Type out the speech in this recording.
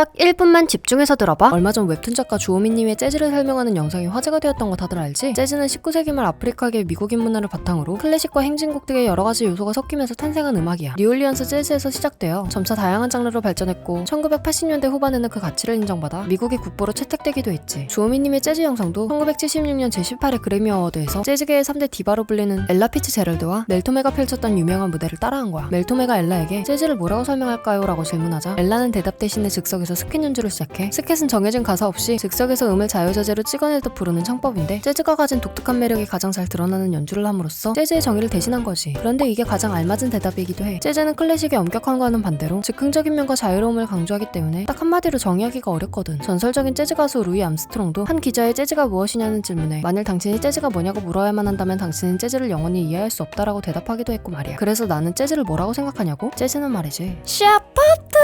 딱 1분만 집중해서 들어봐. 얼마 전 웹툰 작가 주호민님의 재즈를 설명하는 영상이 화제가 되었던 거 다들 알지? 재즈는 19세기 말 아프리카계 미국인 문화를 바탕으로 클래식과 행진곡 등의 여러 가지 요소가 섞이면서 탄생한 음악이야. 뉴올리언스 재즈에서 시작되어 점차 다양한 장르로 발전했고 1980년대 후반에는 그 가치를 인정받아 미국의 국보로 채택되기도 했지. 주호민님의 재즈 영상도 1976년 제18회 그래미 어워드에서 재즈계의 3대 디바로 불리는 엘라 피츠 제럴드와 멜토메가 펼쳤던 유명한 무대를 따라한 거야. 멜토메가 엘라에게 재즈를 뭐라고 설명할까요? 라고 질문하자 엘라는 대답 대신에 즉석에서 스캣 연주를 시작해 스캣은 정해진 가사 없이 즉석에서 음을 자유자재로 찍어내듯 부르는 창법인데 재즈가 가진 독특한 매력이 가장 잘 드러나는 연주를 함으로써 재즈의 정의를 대신한 거지. 그런데 이게 가장 알맞은 대답이기도 해. 재즈는 클래식의 엄격함과는 반대로 즉흥적인 면과 자유로움을 강조하기 때문에 딱 한마디로 정의하기가 어렵거든. 전설적인 재즈 가수 루이 암스트롱도 한 기자의 재즈가 무엇이냐는 질문에 만일 당신이 재즈가 뭐냐고 물어야만 한다면 당신은 재즈를 영원히 이해할 수 없다라고 대답하기도 했고 말이야. 그래서 나는 재즈를 뭐라고 생각하냐고? 재즈는 말이지. Little